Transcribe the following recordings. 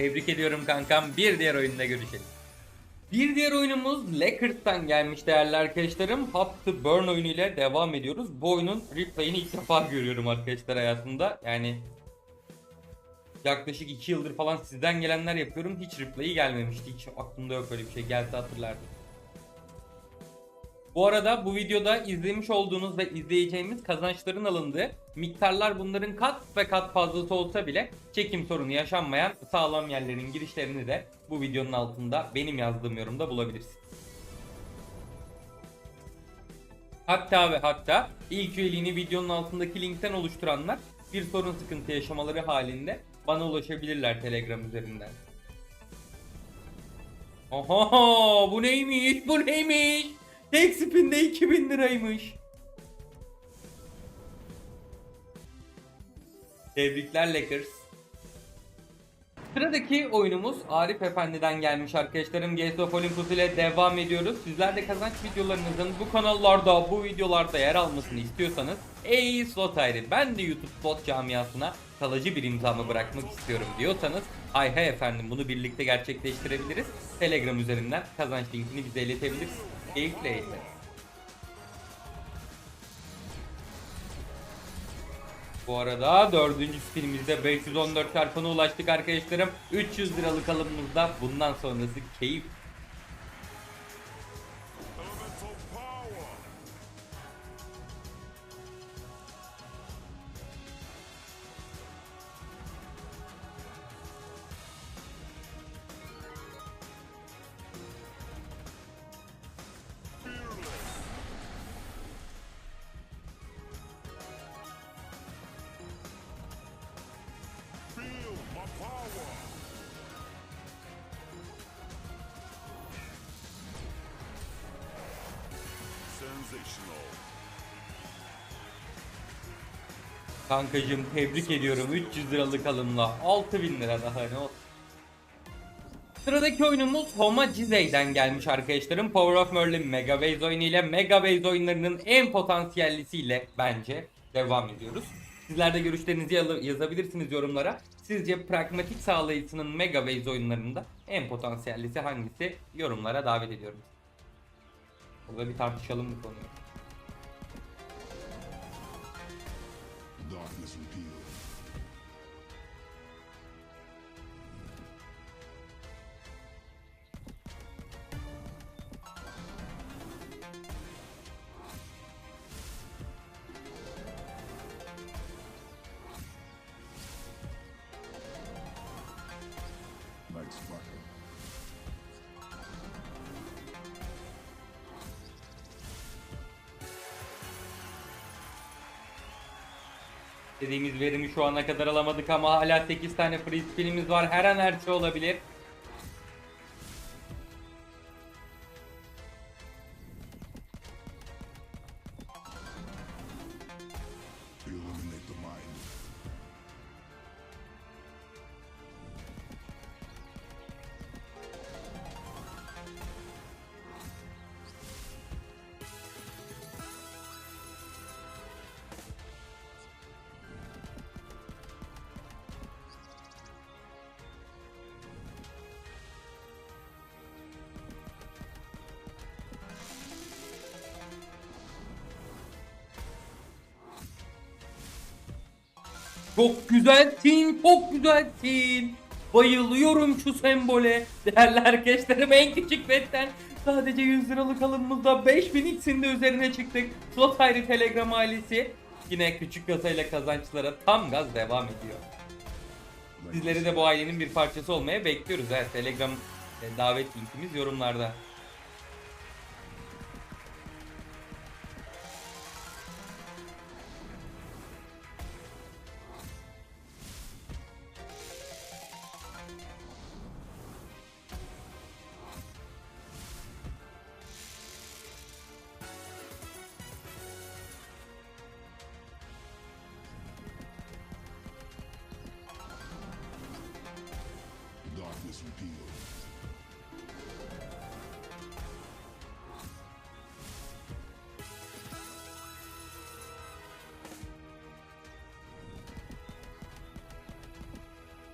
Tebrik ediyorum kankam. Bir diğer oyunda görüşelim. Bir diğer oyunumuz Lakers'tan gelmiş değerli arkadaşlarım. Hop to Burn oyunuyla devam ediyoruz. Bu oyunun replay'ini ilk defa görüyorum arkadaşlar hayatımda. Yani yaklaşık 2 yıldır falan sizden gelenler yapıyorum. Hiç replay'i gelmemişti. Hiç aklımda yok öyle bir şey. Gelse hatırlardım. Bu arada bu videoda izlemiş olduğunuz ve izleyeceğimiz kazançların alındığı miktarlar bunların kat ve kat fazlası olsa bile çekim sorunu yaşanmayan sağlam yerlerin girişlerini de bu videonun altında benim yazdığım yorumda bulabilirsin. Hatta ve hatta ilk üyeliğini videonun altındaki linkten oluşturanlar bir sorun sıkıntı yaşamaları halinde bana ulaşabilirler Telegram üzerinden. Oho bu neymiş bu neymiş? Tek spinde 2000 liraymış. Tebrikler Lakers. Sıradaki oyunumuz Arif Efendi'den gelmiş arkadaşlarım. Gates of Olympus ile devam ediyoruz. Sizler de kazanç videolarınızın bu kanallarda, bu videolarda yer almasını istiyorsanız Ey slot ayrı ben de YouTube slot camiasına kalıcı bir imzamı bırakmak istiyorum diyorsanız hay hay efendim bunu birlikte gerçekleştirebiliriz. Telegram üzerinden kazanç linkini bize iletebilirsiniz. Keyifle. Bu arada dördüncü spinimizde 514 çarpana ulaştık arkadaşlarım. 300 liralık alımımızda bundan sonrası keyif. Kankacım tebrik ediyorum 300 liralık alımla 6000 lira daha ne olsun. Sıradaki oyunumuz Homa Cizey'den gelmiş arkadaşlarım. Power of Merlin Mega Base oyunu ile Mega Base oyunlarının en potansiyellisiyle bence devam ediyoruz. Sizler de görüşlerinizi yazabilirsiniz yorumlara. Sizce pragmatik sağlayıcısının Mega Base oyunlarında en potansiyellisi hangisi? Yorumlara davet ediyorum. Burada bir tartışalım bu konuyu. darkness repealed. Dediğimiz verimi şu ana kadar alamadık ama hala 8 tane free spinimiz var. Her an her şey olabilir. Çok güzelsin, çok güzelsin. Bayılıyorum şu sembole. Değerli arkadaşlarım en küçük betten sadece 100 liralık alımımızda 5000 x'in de üzerine çıktık. Slot ayrı Telegram ailesi yine küçük kasayla kazançlara tam gaz devam ediyor. Sizleri de bu ailenin bir parçası olmaya bekliyoruz. Evet, Telegram e, davet linkimiz yorumlarda.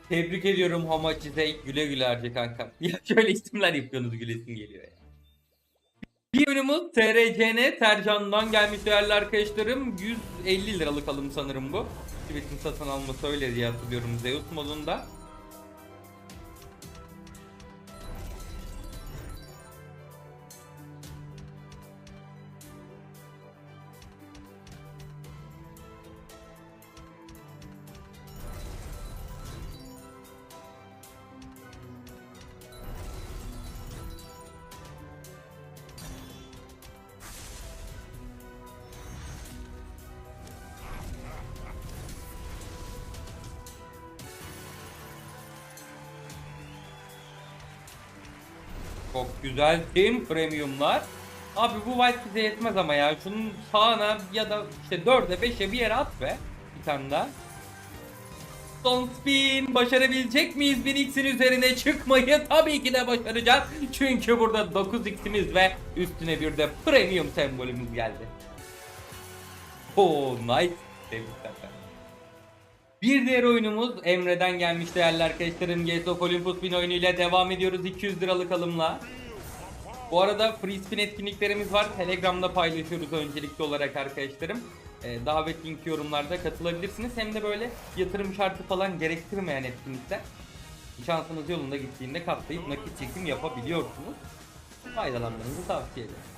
Tebrik ediyorum Homachizey. Güle güle harca kankam. Ya şöyle isimler yapıyorsunuz gülesim geliyor ya. Bir ürünümüz TRCN Tercan'dan gelmiş değerli arkadaşlarım. 150 liralık alım sanırım bu. Tweet'in satın alması öyle diye hatırlıyorum Zeus modunda. Çok güzel Team Premium'lar. Abi bu white bize yetmez ama ya. Şunun sağına ya da işte 4'e 5'e bir yere at be. Bir tane daha. Son spin başarabilecek miyiz 1000x'in üzerine çıkmayı? Tabii ki de başaracağız. Çünkü burada 9x'imiz ve üstüne bir de premium sembolümüz geldi. Oh nice. Tebrikler. Bir diğer oyunumuz Emre'den gelmiş değerli arkadaşlarım. Gates of Olympus bin oyunu ile devam ediyoruz 200 liralık alımla. Bu arada free spin etkinliklerimiz var. Telegram'da paylaşıyoruz öncelikli olarak arkadaşlarım. Ee, davet linki yorumlarda katılabilirsiniz. Hem de böyle yatırım şartı falan gerektirmeyen etkinlikler. Şansınız yolunda gittiğinde katlayıp nakit çekim yapabiliyorsunuz. Faydalanmanızı tavsiye ederim.